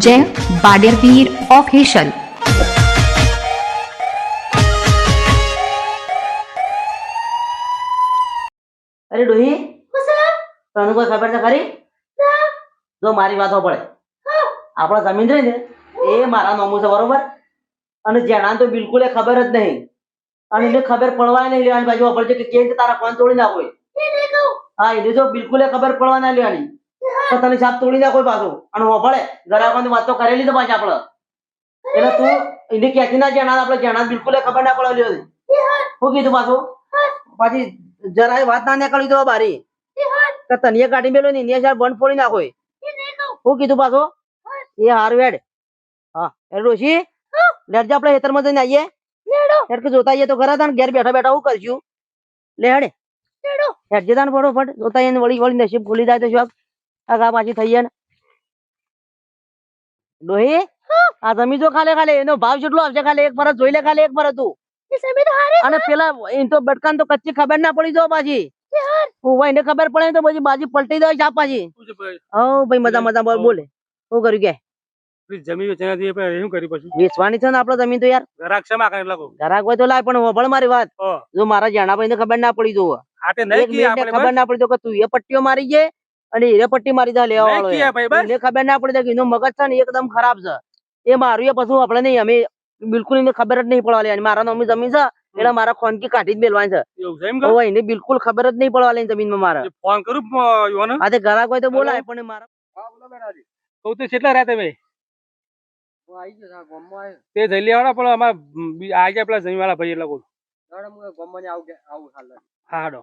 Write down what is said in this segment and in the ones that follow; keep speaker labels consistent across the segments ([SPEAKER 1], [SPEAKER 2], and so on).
[SPEAKER 1] જય બાડેરવીર ઓફિશિયલ
[SPEAKER 2] અરે ડોહી તને કોઈ ખબર છે ખરી જો મારી વાતો પડે આપણા જમીન રહી ને એ મારા નોમું છે બરોબર અને જેણા તો બિલકુલ એ ખબર જ નહીં અને એને ખબર પડવા નહીં લેવાની બાજુ વાપરજે કે કેમ તારા કોણ તોડી નાખો એ. હા એને જો બિલકુલ એ ખબર પડવા ના લેવાની તો તને સાપ તોડી નાખો પાછું. અને વાપરે ગ્રાહકોની વાત તો કરેલી તો પાછી આપણે. એટલે તું એને ક્યાંથી ના જણા આપડે જણા બિલકુલ એ ખબર ના પડવા લેવાની શું કીધું પાછું? પાછી જરાય વાત ના નીકળી દો બારી. કે તનિએ કાઢી મેલો ને એને બંધ ફોડી નાખો. શું કીધું પાછો? એ હારું હેડ હા એટલે ડોશી લેટ જા આપણે ખેતરમાં જઈને આવીએ. હેડ. કે જોતા આવીએ તો ખરા તાન ઘેર બેઠા બેઠા હું કરશું? લે હેડ. હેડ. જે ફટોફટ. જોતા આવીએ વળી વળી નસીબ ખુલી જાય તો શોખ આગા પાછી થઈ જાય ડોહી આ જમી જો ખાલે ખાલે. એનો ભાવ કેટલો આવશે ખાલે. એક ફરજ જોઈ લે ખાલે એક ફરજ તું. અને પેલા એમ તો બટકાન તો કચ્ચી ખબર ના પડી જો પાછી. હું એને ખબર પડે તો પછી બાજી પલટી દે છાપ પાછી.
[SPEAKER 3] શું ભાઈ?
[SPEAKER 2] મજા મજા બોલ બોલે. શું કર્યું કે?
[SPEAKER 3] જમીન વેચવાથી આપણે શું કર્યું પછી?
[SPEAKER 2] વેચવાની છે ને આપડે જમીન તો યાર.
[SPEAKER 3] ઘરાક
[SPEAKER 2] હોય તો લાય પણ વભળ મારી વાત. જો મારા જાણા ભાઈ ખબર ના પડી જો
[SPEAKER 3] હાટે નહીં કી આપણે
[SPEAKER 2] ખબર ના પડી તો કે તું એ પટ્ટીઓ મારી અને એ પટ્ટી મારી દે લેવા વાળો
[SPEAKER 3] કીએ ભાઈ બસ?
[SPEAKER 2] એને ખબર ના પડી કે એનું મગજ છે ને એકદમ ખરાબ છે. એ મારું એ પછી આપણે નહીં અમે બિલકુલ એને ખબર જ નહીં પડવા લેવાની મારા નામની જમીન છે એટલે મારા ખોનકી કાઢી જ બેલવાની છે.
[SPEAKER 3] એવું કે?
[SPEAKER 2] એને બિલકુલ ખબર જ નહીં પડવા લેવાની જમીનમાં મારે.
[SPEAKER 3] એ ફોન કરું અ,
[SPEAKER 2] આ તે ઘરાક હોય તો બોલાય પણ મારા
[SPEAKER 3] તો કેટલા રહ્યા તમે તે જઈ લેવાના પણ અમાર બી- આ ગયા પેલા જમીન વાળા ભાઈ એટલે કહું હા હાડો.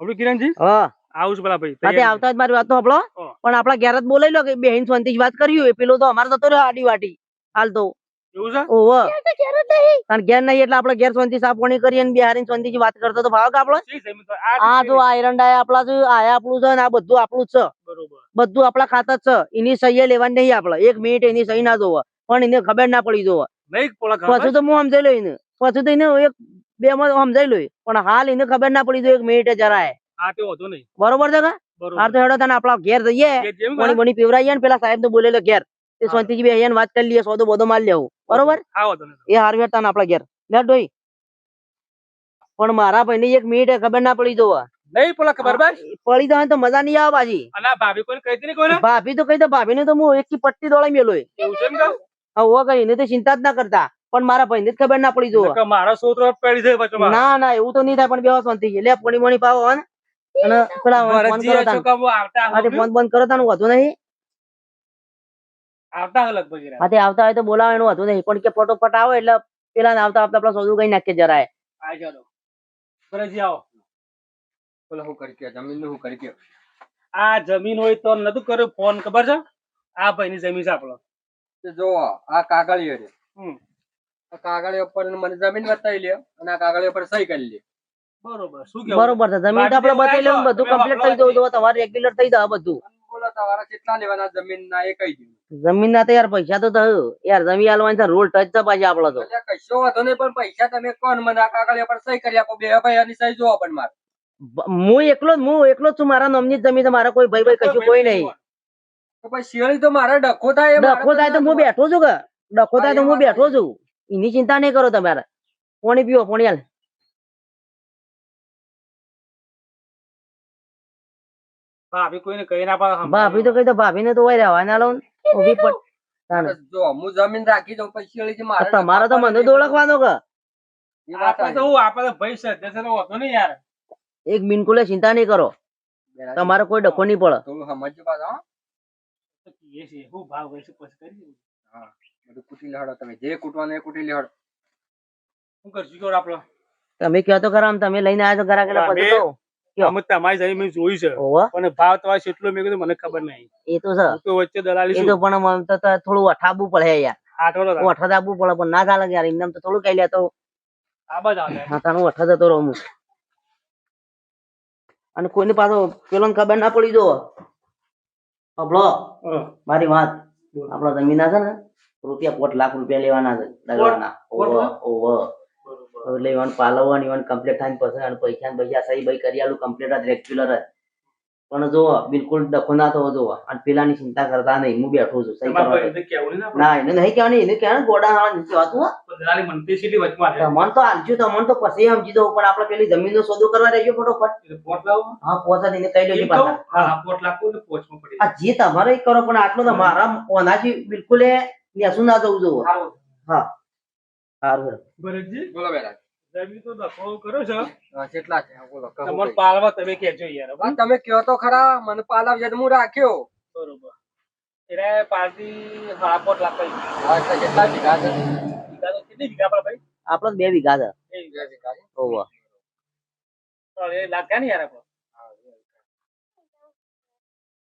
[SPEAKER 3] આપડું કિરણજી?
[SPEAKER 2] હા.
[SPEAKER 3] આવું પેલા ભાઈ.
[SPEAKER 2] હા આવતા જ મારી વાત તો આપણો પણ આપડા ઘેર જ બોલાઈ લો કે બેહીન શાંતિ વાત કર્યું એ પેલો તો અમારે જતો રહ્યો આડી વાટી હાલ તો.
[SPEAKER 3] એવું છે?
[SPEAKER 2] ઓવ કારણ ઘેર નહીં એટલે આપડે ઘેર શાંતિ સાપણી કરી અને બિહારી શાંતિ વાત કરતો તો ભાવ કે આપડો
[SPEAKER 3] આ જ
[SPEAKER 2] આ એરંડા આપડા છે આ આપણું છે ને આ બધું આપણું જ છે. બધું આપડા ખાતા જ છે. એની સહી લેવાની નહીં આપડે એક મિનિટ એની સહી ના જોવા. પણ એને ખબર ના પડી જોવા. પછી તો હું સમજાઈ લો એને. પછી તો એને એક બે માં સમજાઈ લો પણ હાલ એને ખબર ના પડી જો એક મિનિટે જરાય.
[SPEAKER 3] હા તે વાંધો નહીં.
[SPEAKER 2] બરોબર છે હાર તો હેડો તને આપડા ઘેર જઈએ. પાણી બની પીવરાઈએ ને પેલા સાહેબ ને બોલેલો ઘેર. એ
[SPEAKER 3] હા.
[SPEAKER 2] શાંતિજી બે વાત કરી લઈએ સોદો બધો માલ લેવું. બરોબર?
[SPEAKER 3] હા
[SPEAKER 2] એ હાર તને આપડા ઘેર. લે ડોઈ પણ મારા ભાઈ એક મિનિટે ખબર ના પડી જોવા.
[SPEAKER 3] નહીં પોલા ખબર
[SPEAKER 2] પડી જાય તો મજા નહીં આવે પાછી.
[SPEAKER 3] ભાભી કહી
[SPEAKER 2] તો કહી દો ભાભી ને તો હું એક પટ્ટી દોડાઈ મેલો
[SPEAKER 3] એવું છે
[SPEAKER 2] કઈ એને તો ચિંતા જ ના કરતા. પણ મારા ભાઈ ને જ ખબર ના પડી
[SPEAKER 3] જો મારા છોકરો પેડી જાય
[SPEAKER 2] ના ના એવું તો નહીં થાય પણ બે શાંતિ છે. લે પોણી મોણી પાવો ને. અને પેલા ફોન બંધ કરો તાનું વાંધો નહીં.
[SPEAKER 3] આવતા લગભગ
[SPEAKER 2] હોય તો બોલાવે એનું વાંધો નહીં. પણ કે ફટોફટ આવો એટલે પેલા આવતા આવતા આપડે સોદું કઈ નાખીએ જરાય.
[SPEAKER 3] આ આવો.
[SPEAKER 4] બોલો હું કરી કે જમીન હું કરી કે
[SPEAKER 3] આ જમીન હોય તો નતું કર્યું ફોન ખબર છે? આ ભાઈની જમીન છે આપણો.
[SPEAKER 4] જો આ કાગળિયો
[SPEAKER 3] હમ.
[SPEAKER 4] મને જમીન બતાવી લે અને આ કાગળિયો પર સહી કરી લે
[SPEAKER 3] બરોબર. શું કેવું?
[SPEAKER 2] બરોબર છે. જમીન તો બતાવી બધું કમ્પ્લીટ થઈ જવું તો તમારે રેગ્યુલર થઈ જાય બધું.
[SPEAKER 4] બોલો તમારા કેટલા લેવાના જમીન ના એ કહી દીધું
[SPEAKER 2] જમીન ના તો યાર પૈસા તો થયું. યાર જમીન આલવાની છે રોલ ટચ છે પાછી આપડે તો.
[SPEAKER 4] કશો વાંધો નહીં પણ પૈસા તમે કોણ મને આ કાગળી ઉપર સહી કરી આપો? બે ભાઈ આની સહી જોવા પણ મારે.
[SPEAKER 2] હું એકલો જ હું એકલો જ છું. મારા નોમની જ જમીન છે. મારા કોઈ ભાઈ ભાઈ કશું કોઈ નહીં.
[SPEAKER 4] તો પછી શિયાળી તો મારા ડખો થાય
[SPEAKER 2] ડખો થાય તો હું બેઠો છું કે? ડખો થાય તો હું બેઠો છું. એની ચિંતા નહીં કરો તમારે પાણી પીવો પાણી હાલ.
[SPEAKER 3] ભાભી કોઈને કહી ના પાડે
[SPEAKER 2] ભાભી તો કઈ તો ભાભી ને તો હોય રહેવા. ના લો ને. પડ
[SPEAKER 4] જો હું જમીન રાખી દઉં પછી શિયાળી મારે
[SPEAKER 2] તમારે તો મને ઓળખવાનો કે. એક બિનકુલે ચિંતા નહીં કરો. તમારે કોઈ ડખો નહીં પડે.
[SPEAKER 3] સમજ ભાવ કરી.
[SPEAKER 4] બધું કૂટી લેહાડો તમે જે કૂટવાનું એ કૂટી લેહાડો
[SPEAKER 3] શું કરશું? કહો આપડે
[SPEAKER 2] તમે કહો તો ખરા તમે લઈને આવ્યા તો ખરા કે
[SPEAKER 3] અમે-
[SPEAKER 2] પછી તો?
[SPEAKER 3] અમે તમારી જમીન મેં જોઈ છે. પણ ભાવ તમારે એટલો મેં કીધું મને ખબર નહીં.
[SPEAKER 2] એ તો છે.
[SPEAKER 3] તો વચ્ચે દલાલી
[SPEAKER 2] એ તો પણ તો તો થોડું અઠાબવું પડે યાર.
[SPEAKER 3] આઠો
[SPEAKER 2] આપવું પડે પણ ના ચાલે યાર એમને તો થોડું કહી લે તો.
[SPEAKER 3] આ બાજ આવે.
[SPEAKER 2] માથાનું અઠા જતો રહું અને કોઈની પાછો પેલો ખબર ના પડી જો. મારી વાત. આપડા જમીન છે ને. રૂપિયા કોટ લાખ રૂપિયા લેવાના છે ડગલાના
[SPEAKER 3] પોટ
[SPEAKER 2] ઓવો
[SPEAKER 3] ના?
[SPEAKER 2] ઓવો
[SPEAKER 3] બરોબર.
[SPEAKER 2] એટલે ઈવન પાલવવાનું ઈવન કમ્પ્લીટ થાય પછી અને પૈસા ને પૈસા સહી ભાઈ કરી આલું કમ્પ્લીટ જ રેગ્યુલર જ. પણ જો બિલકુલ ડખો ના થવો જોવો અને પેલાની ચિંતા કરતા નહીં હું બેઠો છું સહી કરવા
[SPEAKER 3] ને.
[SPEAKER 2] ના એને નહીં કહેવાની એને કહેવાનું ગોડા હાળા નીચે વાતું
[SPEAKER 3] મન તો.
[SPEAKER 2] તમને તો મન તો પછી સમજી દઉં પણ આપણે પેલી જમીનનો સોદો કરવા રહેજો ફટોફટ.
[SPEAKER 3] પોટ લાવો.
[SPEAKER 2] હા પોતા એને કહી લેજો પાછા.
[SPEAKER 3] હા,
[SPEAKER 2] હા.
[SPEAKER 3] હા, પોટ લાખો ને પોચમાં પડી
[SPEAKER 2] આ જે તમારે કરો પણ આટલો તો મારા ઓનાથી બિલકુલ નેસું ના જવું જોવો. હા સારું.
[SPEAKER 3] ભરતજી,
[SPEAKER 4] બોલો બેરા
[SPEAKER 3] જમી તો ડખો કર્યો છે.
[SPEAKER 4] હા, કેટલા છે બોલો કહો
[SPEAKER 3] પાલવા તમે કહેજો યાર,
[SPEAKER 4] તમે કયો તો ખરા મને પાલવ તો રાખ્યો
[SPEAKER 3] બરોબર. એટલે પાલતી લાખ
[SPEAKER 4] તો કેટલા વીઘા છે
[SPEAKER 3] વીઘા તો કેટલી વીઘા પડે ભાઈ?
[SPEAKER 2] આપણો બે વીઘા છે
[SPEAKER 3] બે વીઘા.
[SPEAKER 4] વીઘા
[SPEAKER 3] એ લાખ ક્યાં યાર આપણો?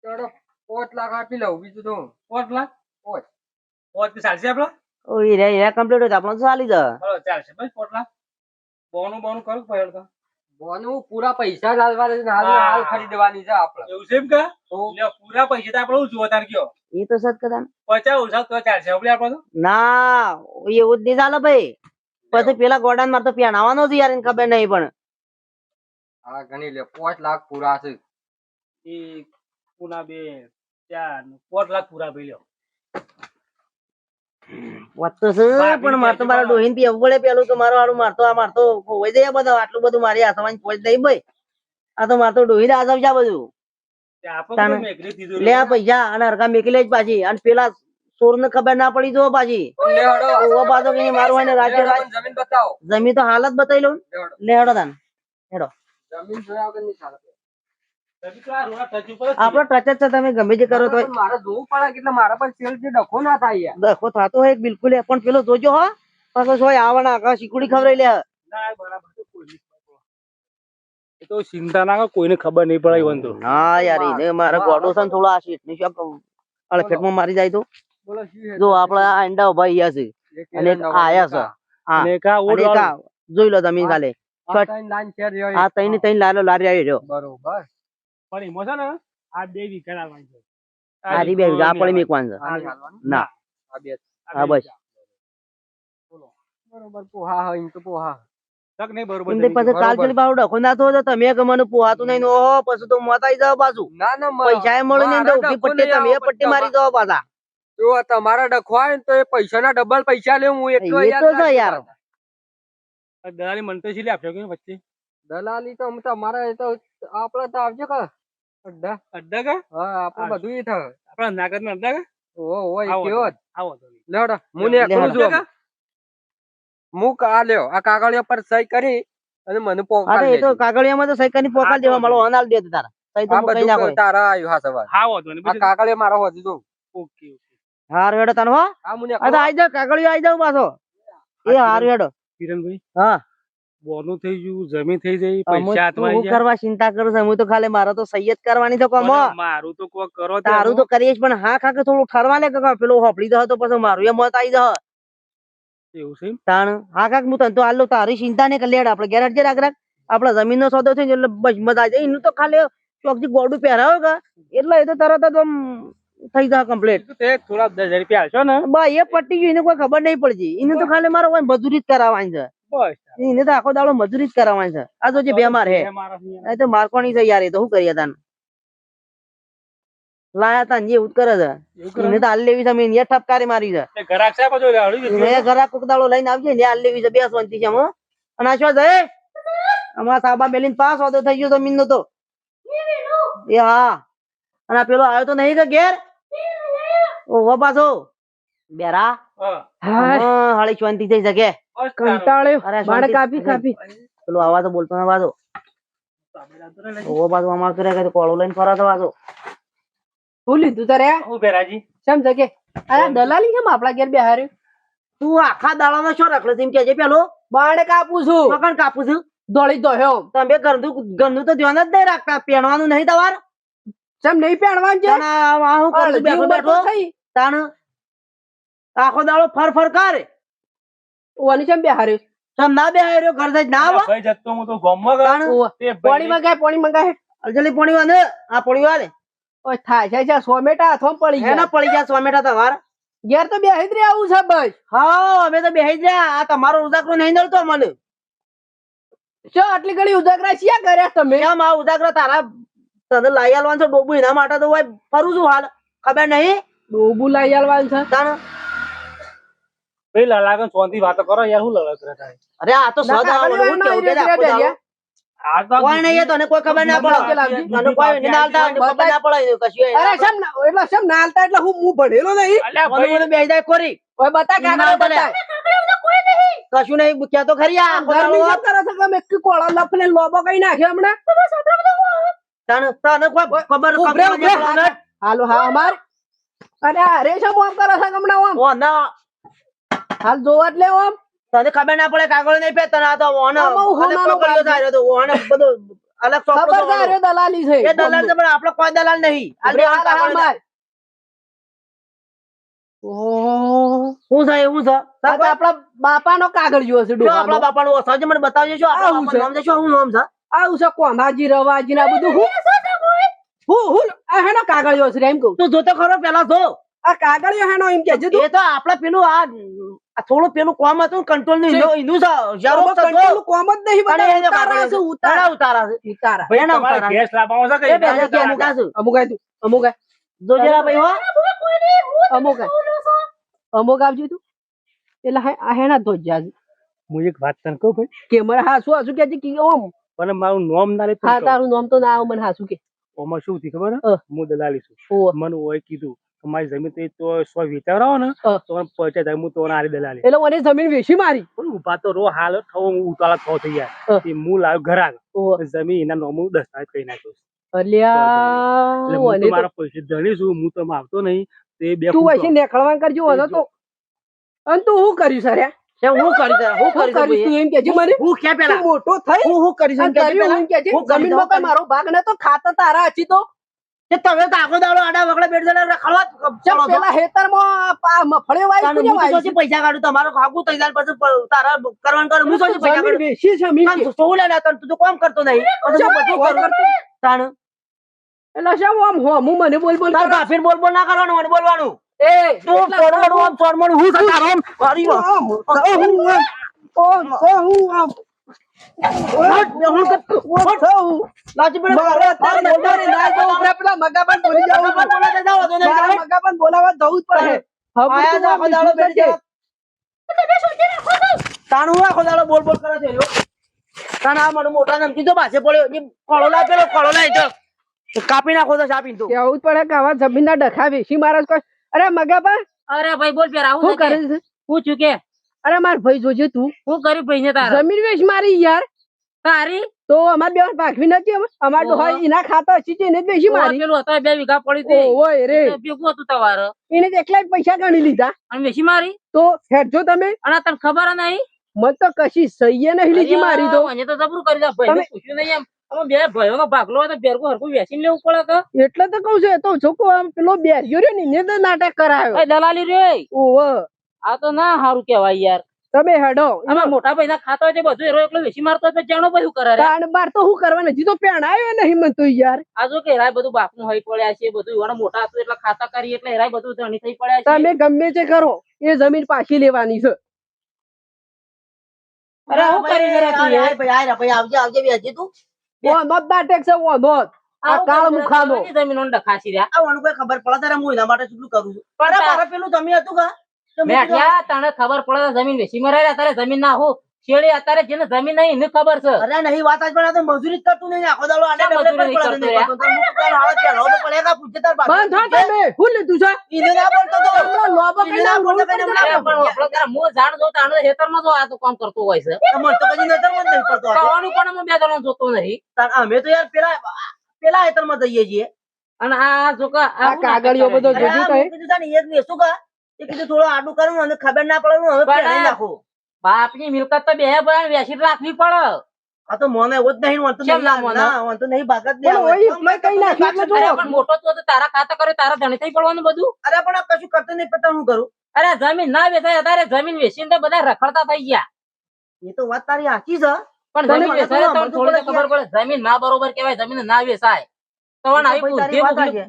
[SPEAKER 4] ચલો, પોચ લાખ આપી લઉં બીજું તો
[SPEAKER 3] પોચ લાખ?
[SPEAKER 4] પોચ.
[SPEAKER 3] થી ચાલશે આપણો?
[SPEAKER 2] ઓ ઈ રે કમ્પ્લીટ હોય તો ચાલી જાય.
[SPEAKER 3] બરોબર, ચાલશે બસ પોટ લાખ. બોનું બોનું કરું કે ભાઈ અડધા?
[SPEAKER 4] બોનું પૂરા પૈસા લાવવા હાલ હાલ ખરીદવાની છે આપણે.
[SPEAKER 3] એવું છે એમ કે? એટલે પૂરા પૈસા તો આપણે કયો?
[SPEAKER 2] એ તો સત કદાન
[SPEAKER 3] પચાસ ઓછા તો ચાલશે આપણે આપણે
[SPEAKER 2] ના એવું જ નહીં ચાલે ભાઈ. પછી પેલા ગોડાન મારે તો પહેણાવાનો છે યાર એને ખબર નહીં પણ.
[SPEAKER 4] હા ગણી લે પોચ લાખ પૂરા છે.
[SPEAKER 3] એક પૂના બે ચાર ને પાંચ લાખ પૂરા ભાઈ લ્યો.
[SPEAKER 2] વાત તો છે પણ મારે તો મારા ડોહીન પી અવળે પેલું તો મારો હારું મારતો આ મારતો ખોવાઈ જાય બધા આટલું બધું મારી આસમાન પહોંચ દઈ ભાઈ. આ તો મારતો ડોહી આઝાવ જા બધું. લે આ પૈસા અને હરકા મેકી લે જ પાછી. અને પેલા સોર ને ખબર ના પડી જો પાછી.
[SPEAKER 4] લે હડો
[SPEAKER 2] ઓવા પાછો કે મારું હોય ને રાજ્ય રાજ.
[SPEAKER 4] જમીન બતાવો.
[SPEAKER 2] તો હાલત બતાવી લઉં
[SPEAKER 4] લેડો
[SPEAKER 2] લે હેડો. તાન હેડો
[SPEAKER 4] જમીન જોયા વગર નહીં ચાલે
[SPEAKER 3] તમે તો આ રોડા ટચ
[SPEAKER 2] છે તમે ગમે જે કરો તો.
[SPEAKER 4] મારે જોવું પડે કે એટલે મારા પર સેલ જે ડખો ના થાય
[SPEAKER 2] ડખો થતો હોય બિલકુલ પણ પેલો જોજો હો. પાછો સોય આવવાના આખા શીકુડી ખવડાવી લે.
[SPEAKER 3] ખબર. એ તો ચિંતા ના કોઈને ખબર નહીં પડે એવું તો.
[SPEAKER 2] યાર એને મારે ગોડો થોડો આ શીટની શોપ અળખેટમાં મારી જાય તો. જો આપડા ઊભા અહીંયા છે. અને આયા છે.
[SPEAKER 3] અને ઓડ
[SPEAKER 2] જોઈ લો તમે ખાલે.
[SPEAKER 4] આ ત્રણ લાઈન
[SPEAKER 2] આ લાલો લારી આવી રહ્યો
[SPEAKER 4] બરોબર.
[SPEAKER 3] પણ એમાં છે ને આ બે વીઘા લાવવાની છે.
[SPEAKER 2] આ બે વીઘા આ મેકવાનું છે. ના.
[SPEAKER 4] આ બે
[SPEAKER 2] હા બસ. બોલો.
[SPEAKER 4] બરોબર પોહા હોય એમ તો પોહા.
[SPEAKER 3] તક નહીં બરોબર
[SPEAKER 2] એમ તો
[SPEAKER 3] જમી
[SPEAKER 2] પછી કાલ પેલી બાવડો ડખો ના થયો તમે કે મને પોહાતું નહીં ને પછી તો મોત જાવ પાછું.
[SPEAKER 4] ના ના
[SPEAKER 2] પૈસા એ મળે નહીં તો
[SPEAKER 4] મારા
[SPEAKER 2] પટ્ટી તમે પટ્ટી મારી જાવ પાછા.
[SPEAKER 4] જો તમારા ડખો હોય તો એ પૈસાના ડબલ પૈસા લે હું એટલો
[SPEAKER 2] તો યાર.
[SPEAKER 3] દલાલી મને તો કે વચ્ચે
[SPEAKER 4] દલાલી તો તમારા એ તો આપડે તો આવજો કે. અડધા?
[SPEAKER 3] અડધા કા?
[SPEAKER 4] હા આપડે બધું ઈ થાય.
[SPEAKER 3] આપણા નાગર ના અડધા કા?
[SPEAKER 4] ઓ ઓ કેવો
[SPEAKER 3] આવો તો. નહીં.
[SPEAKER 4] લેવડો હું ને એકલું
[SPEAKER 2] લેવડો.
[SPEAKER 4] છું આમ. હું આ લ્યો આ કાગળિયા પર સહી કરી અને મને
[SPEAKER 2] હા
[SPEAKER 4] પોકાલ
[SPEAKER 2] તો કાગળિયામાં તો સૈકની પોકાલ
[SPEAKER 3] હા,
[SPEAKER 2] દેવા મળો અનાલ દે તારા. સહી તો કઈ
[SPEAKER 4] બધું કોઈ તારા આવ્યું હા સવાર
[SPEAKER 3] હા વાંધો નહીં.
[SPEAKER 4] આ કાગળિયા મારો હોતી દઉં
[SPEAKER 3] ઓકે ઓકે.
[SPEAKER 2] હાર હેડો તાન હો.
[SPEAKER 4] આ મને
[SPEAKER 2] આ તો આઈ જાવ કાગળિયો આઈ જાવ પાછો. એ હાર વેડો
[SPEAKER 3] કિરણભાઈ?
[SPEAKER 2] હા.
[SPEAKER 3] બોનું થઈ ગયું જમીન થઈ જઈ પૈસા હાથમાં
[SPEAKER 2] હું કરવા ચિંતા કરું છું હું તો ખાલી મારે તો સૈયદ કરવાની તો કોમ.
[SPEAKER 3] મારું તો કોક કરો
[SPEAKER 2] તારું તો કરીએ પણ હા ખાકે થોડું ઠરવા લે કે પેલો હોપડી દો તો પછી મારું એ મોત આવી જશે
[SPEAKER 3] એવું છે
[SPEAKER 2] તાણ હા કાક હું તને તો આલો તારી ચિંતા ને લેડ આપણે ઘેર હટજે રાખ રાખ. આપડે જમીન નો સોદો થઈ એટલે બસ મજા જાય એનું તો ખાલી ચોકથી ગોડું પહેરાવો કે એટલે એ તો તરત જ થઈ જાય કમ્પ્લીટ
[SPEAKER 3] થોડા દસ રૂપિયા આલશો ને.
[SPEAKER 2] બા એ પટી ગયું એને કોઈ ખબર નહીં પડતી. એને તો ખાલી મારો મજૂરી જ કરાવવાની છે. એને તો આખો દાડો મજૂરી જ કરાવવાની છે. આ તો જે બે માર હે એ તો મારકોની છે યાર એ તો શું કરીએ તાન? લાયા તાન જે એવું કરે છે. એને તો હાલ લેવી છે મેં એને ઠપકારી મારી છે.
[SPEAKER 3] ઘરાક છે પાછો હળી જતી
[SPEAKER 2] કોક દાડો લઈને આવજે ને હાલ લેવી છે છે અને આ શું છે અમારા સાબા મેલીને પાસ વાદો થઈ ગયો જમીન નો તો. એ હા. અને આ પેલો આવ્યો તો નહીં કે ઘેર? ઓહો પાછો. બેરા.
[SPEAKER 3] હા.
[SPEAKER 2] હાળી શાંતિ થઈ શકે. અરે
[SPEAKER 5] બાળ કાપી કાપી
[SPEAKER 2] પેલો આવા તો બોલતો ના વાજો ઓહો બાજુ અમાર તો રે કે કોળો લઈને ફરા તો વાજો
[SPEAKER 5] હું લીધું તારે?
[SPEAKER 3] હું બેરાજી
[SPEAKER 5] કેમ છે કે અરે દલાલી કેમ આપડા ઘેર બેહાર્યું?
[SPEAKER 2] તું આખા દાડામાં શું રખડે તેમ કેજે પેલો?
[SPEAKER 5] બાળ કાપું છું.
[SPEAKER 2] મકાન કાપું છું.
[SPEAKER 5] દોડી દોહ્યો
[SPEAKER 2] તમે ગંદુ ગંદુ તો ધ્યાન જ નહીં રાખતા. પહેણવાનું નહીં તમાર?
[SPEAKER 5] કેમ નહીં પહેણવાનું છે?
[SPEAKER 2] હું કરું બેઠો બેઠો. તાણ આખો દાડો ફર ફર કર.
[SPEAKER 5] ઓની ચમ બેહાર્યો?
[SPEAKER 2] તમ ના બેહાર્યો? ઘર થઈ ના આવો.
[SPEAKER 3] ભાઈ જતો હું તો ગામમાં ગયો. તે
[SPEAKER 5] પાણી મંગાય પાણી મંગાય.
[SPEAKER 2] જલ્દી પાણી વાને? આ પાણી વાલે?
[SPEAKER 5] ઓય થાય છે છે સોમેટા હાથમાં પડી
[SPEAKER 2] એના પડી ગયા સોમેટા તમાર
[SPEAKER 5] ઘેર તો બેહી જ આવું છે બસ.
[SPEAKER 2] હા અમે તો બેહી ગયા આ તમારો ઉદાકરો નહીં નડતો મને.
[SPEAKER 5] ચો આટલી ઘડી ઉદાગરા શિયા કર્યા તમે?
[SPEAKER 2] કેમ આ ઉદાકરો તારા તને લઈ આલવાનું છે? ડોબુ એના માટે તો હોય ફરું છું હાલ. ખબર નહીં?
[SPEAKER 5] ડોબુ લઈ આલવાનું છે?
[SPEAKER 2] તાણ?
[SPEAKER 3] ભાઈ લલાગન સોંધી વાતો કરો યાર હું લડત રહે થાય
[SPEAKER 2] અરે આ તો સદ હું કેવું? કે કોઈ નહીં તો તને કોઈ ખબર ના પડે. કોઈ એને ના ને ખબર ના પડે કશું
[SPEAKER 5] અરે શેમ એટલે શેમ નાલતા એટલે હું હું ભણેલો નહીં?
[SPEAKER 2] બેસી જાય ખોરી.
[SPEAKER 5] ઓય બતા કાગળ બતા
[SPEAKER 2] કશું નહીં ક્યાં તો ખરી આ
[SPEAKER 5] ગરમી કરે છે? કે મેં એક કોળો લફલે લોબો કઈ નાખ્યો હમણાં?
[SPEAKER 2] તને તને કોઈ ખબર ખબર.
[SPEAKER 5] હાલો હા અમાર. અરે અરે રેશમ ઓમ કરે છે હમણાં ઓમ?
[SPEAKER 2] ઓ ના
[SPEAKER 5] હાલ જોવા જ લે
[SPEAKER 2] તને ખબર ના પડે કાગળ નહીં પે તને આ તો ઓન તો ઓને બધું અલગ
[SPEAKER 5] ખબર છે. દલાલી છે
[SPEAKER 2] એ દલાલ છે પણ આપણો કોઈ દલાલ નહીં. છે છે?
[SPEAKER 5] કાગળ છે
[SPEAKER 2] બાપાનું મને બતાવજે શું આપણા
[SPEAKER 5] આવું છે.
[SPEAKER 2] નામ છે શું શું નામ છે?
[SPEAKER 5] આવું છે કોનાજી રવાજી ના બધું. હું? હું હું? આ હેનો કાગળિયો છે એમ કહું.
[SPEAKER 2] તું જોતો ખરો પેલા જો.
[SPEAKER 5] આ કાગળિયો હેનો એમ કે આપડે
[SPEAKER 2] એ તો આપણે પેલું આ થોડું પેલું કોમ હતું કંટ્રોલનું એનું.
[SPEAKER 5] કંટ્રોલ કોમ જ નહીં
[SPEAKER 2] અને
[SPEAKER 5] ઉતારા છે
[SPEAKER 2] છે.
[SPEAKER 5] ઉતારા.
[SPEAKER 2] ઉતારા છે.
[SPEAKER 5] ઉતારા.
[SPEAKER 3] ભાઈ
[SPEAKER 2] એના ઉતારા.
[SPEAKER 3] ગેસ લાવવાનો છે
[SPEAKER 2] એ બે
[SPEAKER 3] કે
[SPEAKER 2] જગ્યાએ મૂકા
[SPEAKER 5] અમુક આય તું અમુક આય
[SPEAKER 2] જોજે ભાઈ હો.
[SPEAKER 5] અમુક આય અમુક આવજો તું. એટલે હા હેના
[SPEAKER 3] હું એક વાત તને કહું ભાઈ?
[SPEAKER 5] કે મને હાસુ હાસુ કે કે ઓમ.
[SPEAKER 3] પણ મારું નામ ના લે
[SPEAKER 5] હા તારું નામ તો ના આવે મને હાસુ કે.
[SPEAKER 3] ઓમાં શું થયું ખબર. હે? હું દલાલી છું. મને ઓય કીધું. કે મારી જમીન તો સો વિચારાવો ને તો પચાસ હું તો આરી દલાલી.
[SPEAKER 5] એટલે મને જમીન વેચી મારી.
[SPEAKER 3] પણ ઊભા તો રો હાલ થવો હું ઉતાળા થવો થઈ. જાય. એ હું લાવ્યો ઘર
[SPEAKER 5] આગ
[SPEAKER 3] જમીન એના નોમું દસ્તાવેજ કરી નાખ્યો
[SPEAKER 5] અલ્યા
[SPEAKER 3] મારા પૈસે ધણી છું હું તો આવતો નહીં. તે બે
[SPEAKER 5] તું પછી નેકળવા કરજો હતો તો. અને તું શું કર્યું સર
[SPEAKER 2] હું કરી હું કરી
[SPEAKER 5] કરીશ તું એમ કેજે મને?
[SPEAKER 2] હું ક્યાં પેલા?
[SPEAKER 5] મોટો થઈ?
[SPEAKER 2] હું હું કરી
[SPEAKER 5] જમીનમાં મારો ભાગ નતો ખાતા તારા હજી તો.
[SPEAKER 2] કે તમે તો આખો દાડો આડા વગડે બેઠ જણા રખડવા
[SPEAKER 5] ચમ પેલા વાઈ વાઈ
[SPEAKER 2] પૈસા કાઢું તમારો ખાગું તૈયાર પછી તારા કરવાનું કરું હું સોચી પૈસા કાઢું.
[SPEAKER 5] વેચી છે મી
[SPEAKER 2] તું તો કામ કરતો નહીં. બધું કરું. તાણ.
[SPEAKER 5] એટલે શું આમ હો હું મને બોલ બોલ
[SPEAKER 2] તાર? ભાફીને બોલ બોલ ના કરવાનું મને બોલવાનું.
[SPEAKER 5] એ
[SPEAKER 2] તું
[SPEAKER 5] એટલા
[SPEAKER 2] આમ સોડમણું હું તારો મારી વાત.
[SPEAKER 5] આમ, ઓ હું આમ, ઓ ઓ હું આમ? મારે ના બોલી મારે
[SPEAKER 2] બોલ કરે છે. તાણ મને મોટા નમકી તો પાસે પડ્યો જે ખોળો પેલો લાય તો કાપી નાખો તો સાપીને તો
[SPEAKER 5] જ પડે કે આવા જમીનના ડખા વેચી મારા અરે મગાબા
[SPEAKER 6] અરે ભાઈ બોલ પેલા
[SPEAKER 5] શું કરે છે
[SPEAKER 6] પૂછ્યું કે
[SPEAKER 5] અરે માર ભાઈ જોજે તું.
[SPEAKER 6] હું કરી ભાઈ ને તારા.
[SPEAKER 5] જમીન વેચ મારી યાર.
[SPEAKER 6] તારી?
[SPEAKER 5] તો અમાર બે ભાગવી નથી અમે અમાર
[SPEAKER 6] તો
[SPEAKER 5] હોય એના ખાતા હશે છે એને જ
[SPEAKER 6] બેસી
[SPEAKER 5] મારી.
[SPEAKER 6] પેલું હતા બે વીઘા પડી તે
[SPEAKER 5] ઓય રે.
[SPEAKER 6] ભેગું હતું તમારે?
[SPEAKER 5] એને જ એકલા પૈસા ગણી લીધા.
[SPEAKER 6] અને બેસી મારી?
[SPEAKER 5] તો હેડજો તમે.
[SPEAKER 6] અને તને ખબર નહીં?
[SPEAKER 5] મત તો કશી સહીએ નહીં લીધી મારી તો.
[SPEAKER 6] મને તો જબરું કરી દે ભાઈ પૂછ્યું નહીં એમ. અમે બે ભાઈઓનો ભાગલો હોય તો બેરકું હરકું વેચીને લેવું પડે કે
[SPEAKER 5] એટલે તો કઉ છું તો છોકરો આમ પેલો બેરિયો રહ્યો ને એને તો નાટક કરાયો.
[SPEAKER 6] દલાલી રે.
[SPEAKER 5] ઓવ
[SPEAKER 6] આ તો ના સારું કેવાય યાર.
[SPEAKER 5] તમે હેડો.
[SPEAKER 6] આમાં મોટા પૈસા ખાતા હોય છે બધું એરો એકલો વેચી મારતો હોય તો જાણો ભાઈ શું કરે
[SPEAKER 5] તાણ બાર તો શું કરવાનું? હજી તો પેણાયો નહીં મન તો યાર.
[SPEAKER 6] આ જો કે રાય બધું બાપનું હોય પડ્યા છે બધું એવાના મોટા હતું એટલે ખાતા કરી એટલે રાય બધું ધણી થઈ પડ્યા છે.
[SPEAKER 5] તમે ગમે તે કરો એ જમીન પાછી લેવાની છે.
[SPEAKER 6] અરે હું કરી જરા તું યાર?
[SPEAKER 2] ભાઈ, આય ભાઈ, આવજે આવજે બેસજે તું.
[SPEAKER 5] ઓ નાટક છે ઓનો જ આ કાળ મુખાનો.
[SPEAKER 6] તું જમીનોને ડખાસી રહ્યા.
[SPEAKER 2] આ વણું કોઈ ખબર પડે તારે હું એના માટે શું કરું છું?
[SPEAKER 6] પણ
[SPEAKER 2] મારા પેલું જમી હતું કા?
[SPEAKER 6] મેઠિયા તને ખબર પડે જમીન વેચી મરાય અત્યારે જમીન ના હું. શેળી અત્યારે જેને જમીન નહીં એને ખબર છે.
[SPEAKER 2] અરે નહીં વાત જ પણ મજૂરી જ કરતું નહીં આખો દાડો આડે ડગલે પડે નહીં.
[SPEAKER 6] કરતો
[SPEAKER 2] પડતો. તો હું તો તારે હાલ પહેલો તો પડે કા પૂછે તાર બાપુ?
[SPEAKER 5] બંધ થા
[SPEAKER 2] પૂછે.
[SPEAKER 5] તમે? હું લીધું છે?
[SPEAKER 2] ઈને ના બોલતો તો.
[SPEAKER 5] હમણાં લોબો
[SPEAKER 2] ઈને
[SPEAKER 5] કઈ
[SPEAKER 2] ના
[SPEAKER 5] ના
[SPEAKER 2] બોલતો
[SPEAKER 5] બોલતો
[SPEAKER 2] કઈને
[SPEAKER 5] ના
[SPEAKER 2] ના
[SPEAKER 6] અરે પણ આપણો તારા મું જાણ જોતો આનો ખેતરમાં તો આ તો કામ કરતો હોય છે.
[SPEAKER 2] મને તો માં જ નહીં પડતો આ તો.
[SPEAKER 6] કવાનું પણ હું બે જણો જોતો નહીં
[SPEAKER 2] તાર અમે તો યાર પેલા પેલા હેતરમાં જઈએ છીએ.
[SPEAKER 6] અને આ જો કે
[SPEAKER 5] આ
[SPEAKER 6] હું
[SPEAKER 5] કાગળિયો બધો જોજે તો.
[SPEAKER 2] મેં એ જ વેચું કા? એ કીધું થોડું આડું કરું અને ખબર ના પડે હું હવે પહેરી
[SPEAKER 6] બાપની મિલકત તો બે વેચી રાખવી પડે.
[SPEAKER 2] આ તો મોને એવો જ નહીં વાંધો નહીં
[SPEAKER 6] ના મોને?
[SPEAKER 2] ના વાંધો નહીં ભાગત નહીં
[SPEAKER 5] પણ
[SPEAKER 2] આવે.
[SPEAKER 5] ઓય મેં કઈ નાખ્યું એટલે
[SPEAKER 6] અરે
[SPEAKER 5] જો
[SPEAKER 6] પણ મોટો તો તારા ખાતા કરે તારા ધણી થઈ પડવાનું બધું?
[SPEAKER 2] અરે પણ આ કશું કરતો નહીં પતા હું કરું?
[SPEAKER 6] અરે જમીન ના વેચાય અત્યારે જમીન વેચીને તો બધા રખડતા થઈ ગયા.
[SPEAKER 2] એ તો વાત તારી સાચી છે.
[SPEAKER 6] પણ જમીન
[SPEAKER 2] મને
[SPEAKER 6] વેચાય તમને થોડી ખબર પડે જમીન ના બરોબર કહેવાય જમીન ના વેચાય. તમને આવી બુદ્ધિ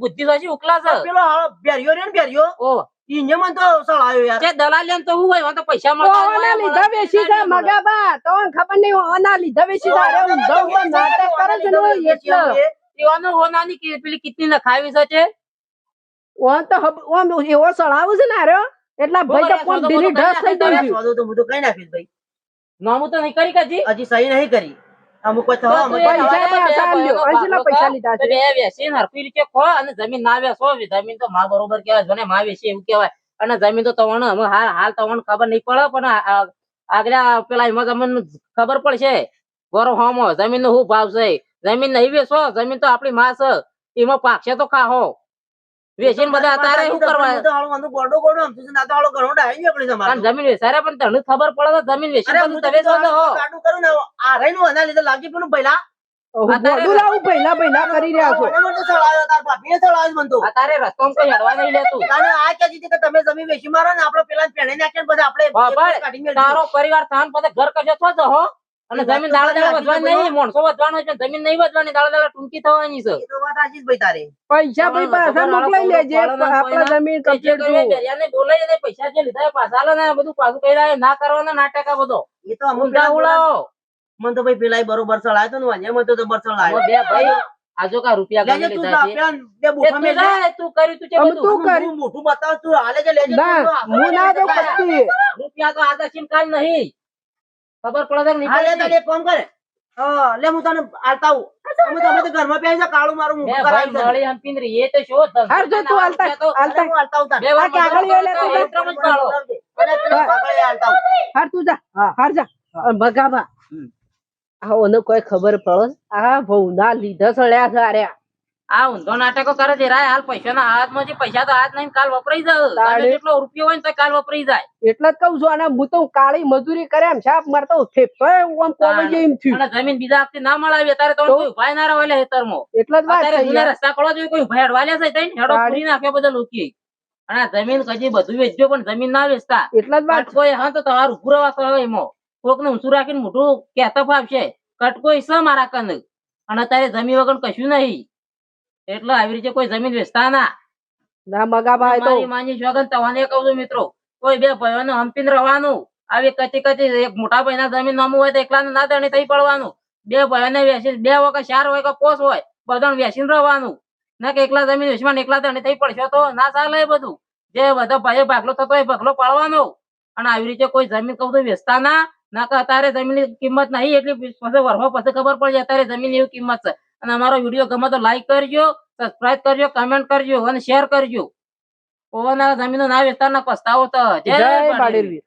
[SPEAKER 6] બુદ્ધિ-
[SPEAKER 2] સાચી.
[SPEAKER 6] ઉકલા છે.
[SPEAKER 2] પેલો બેરિયો ને બેરિયો
[SPEAKER 6] ઓ
[SPEAKER 2] ઈને તો સળાયો યાર.
[SPEAKER 6] જે દલાલી તો હું હોય તો પૈસા મળતા
[SPEAKER 5] ઓના લીધા મગાબા તો ખબર નહીં ઓના લીધા વેચી છે અરે ઊંધો ઊંધો નાટક કરે છે ને એટલે.
[SPEAKER 6] એવાનો હોનાની કે- પેલી કિટની નખાવી છે છે
[SPEAKER 5] ઓમ તો હબ- ઓમ એવો સળાવું છે ને આર્યો એટલા ભાઈ તો કોણ દિલી ઢસ થઈ
[SPEAKER 6] કરી
[SPEAKER 5] ગઈ
[SPEAKER 2] તો હું તો કઈ નાખીશ ભાઈ.
[SPEAKER 6] નોમું તો નહીં કરી કાજી
[SPEAKER 2] હજી સહી નહીં કરી. અમુક
[SPEAKER 5] પૈસા પૈસા લીધા છે.
[SPEAKER 6] બે રીતે ખો અને જમીન ના વેચો જમીન તો માં બરોબર કહેવાય જોને માં વેચી એવું કહેવાય. અને જમીન તો તમને હાલ હાલ તમને ખબર નહીં પડે પણ આ- આ- આગલા પેલા એમાં જમીન ખબર પડશે. ગોરો હોમો જમીન નો શું ભાવ છે? જમીન નહીં વેચો જમીન તો આપણી માં છે. એમાં પાકશે તો ખાહો. વેચીને બધા અત્યારે શું કરવા?
[SPEAKER 2] તો ગોડો ગોડો ના તો ઘણો ડાહી નીકળી છે
[SPEAKER 6] જમીન વેચારે પણ તને ખબર પડે તો જમીન વેચી
[SPEAKER 2] તો
[SPEAKER 6] તમે જો
[SPEAKER 2] હાલો કાઢું કરું ને આ રહીનું એના લીધે લાગી પણ પહેલા?
[SPEAKER 5] હું ગોડું લાવું પહેલા પહેલા કરી રહ્યા છો.
[SPEAKER 2] મને મને તો સળાયો તાર ભાભીએ સળાયો મને તો.
[SPEAKER 6] અત્યારે રસ્તો કોઈ હેડવા નહીં લેતું.
[SPEAKER 2] તાને આ કહેતી કે તમે જમીન વેચી મારો ને આપણે પેલા પેણે નાખીને આપણે
[SPEAKER 6] બાબા, તારો પરિવાર થાન પછી ઘર તો જ હો? અને જમીન દાડા દાડા વધવાની નહીં માણસો વધવાનો છે જમીન નહીં વધવાની દાડા દાડા ટૂંકી થવાની છે.
[SPEAKER 2] એ તો વાત સાચી જ ભાઈ તારી.
[SPEAKER 5] પૈસા ભાઈ પાછા મોકલાઈ લેજે. આપણા જમીન
[SPEAKER 6] જે બેરિયાને બોલાવી દે, પૈસા જે લીધા પાછા લે ને બધું પાછું કહી રહ્યા ના કરવાના નાટક આ બધો.
[SPEAKER 2] એ તો અમુક
[SPEAKER 6] ઉડાવો.
[SPEAKER 2] મને તો ભાઈ પેલા બરોબર સળાયો તો ને વાંજે મને તો જબર સળાયો
[SPEAKER 6] બે ભાઈ આજો કા રૂપિયા ગણી
[SPEAKER 2] તું
[SPEAKER 6] લીધા છે. તું તું કર્યું તું બધું.
[SPEAKER 5] તું કરી.
[SPEAKER 2] મોટું મોઢું બતાવ તું હાલે છે લેજે
[SPEAKER 5] ના હું ના
[SPEAKER 6] હા. રૂપિયા તો આદા છીન કાલ નહીં. ખબર પડે
[SPEAKER 2] હા લે? તને એક કામ કરે. હા, લે હું તને આલતા આવું. અમે તો અમે તો ઘરમાં પહેરી જા, કાળું મારું
[SPEAKER 6] મુખ
[SPEAKER 2] કરાવી દે.
[SPEAKER 6] મળી હંપીને પિંદરી એ તો શો ધંધો
[SPEAKER 5] હર જો તું
[SPEAKER 6] આલતા તો
[SPEAKER 2] અરે હું આલતા આવું
[SPEAKER 6] બે વાર
[SPEAKER 5] આ કાગળિયો લે તો
[SPEAKER 6] એટલો જ. પાડો.
[SPEAKER 2] અરે પેલા કાગળિયા આલતા
[SPEAKER 5] હર તું જા. હર જા. અને
[SPEAKER 2] હમ.
[SPEAKER 5] આ ઓને કોઈ ખબર પડે? આ ભવના લીધા સળ્યા છે
[SPEAKER 6] આ ઊંધો નાટકો કરે છે રાય. હાલ પૈસા ના હાથમાં છે પૈસા તો હાથ નહીં કાલ વપરાઈ જાય એટલો જેટલો રૂપિયો હોય ને તો કાલ વપરાઈ જાય.
[SPEAKER 5] એટલે જ કઉ છું અને હું તો કાળી મજૂરી કરે એમ છાપ મારતો ફેફતો આમ કોમે છે એમ થયું.
[SPEAKER 6] અને જમીન બીજા વખતે ના મળાવી ત્યારે તો? કોઈ ઉભાય ના રહે હેતરમાં
[SPEAKER 5] એટલે જ વાત થઈ
[SPEAKER 6] રસ્તા ખોલવા જોઈએ કોઈ ઉભાય અડવા છે તઈ હેડો. પૂરી નાખ્યો બધા લૂકી અને જમીન કજી બધું વેચજો પણ જમીન ના વેચતા.
[SPEAKER 5] એટલે જ વાત
[SPEAKER 6] કોઈ હા તો તમારું ઉભું રહેવા કહો એમાં. કોક ને ઊંચું રાખીને મોટું કેતફ ફાવશે કટકો ઈ મારા કન? અને અત્યારે જમીન વગર કશું નહીં. એટલે આવી રીતે કોઈ જમીન વેચતા ના.
[SPEAKER 5] ના મગાભા એ તો.
[SPEAKER 6] મારી માની જોગન તમને કહું છું મિત્રો કોઈ બે ભાઈઓને હંપીને રહેવાનું. આવી કચી કચી એક મોટા ભાઈના જમીન નામું હોય તો એકલાને ના દણી થઈ પડવાનું. બે ભાઈઓને વેચી બે વખત ચાર હોય કે પોસ હોય બધાને વેચીને રહેવાનું. ના કે એકલા જમીન વેચવા એકલા દણી થઈ પડશે તો ના ચાલે એ બધું. જે બધા ભાઈઓ ભાગલો થતો હોય ભાગલો પાડવાનો. અને આવી રીતે કોઈ જમીન કહું તો વેચતા ના. ના કે અત્યારે જમીનની કિંમત નહીં એટલી પછી વર્ષો પછી ખબર પડે અત્યારે જમીન એવી કિંમત છે. અને અમારો વીડિયો ગમે તો લાઈક કરજો સબસ્ક્રાઇબ કરજો કમેન્ટ કરજો અને શેર કરજો. ઓવાના જમીનો ના વિસ્તારના ના પસ્તાવો તો
[SPEAKER 5] જય બાડેરવીર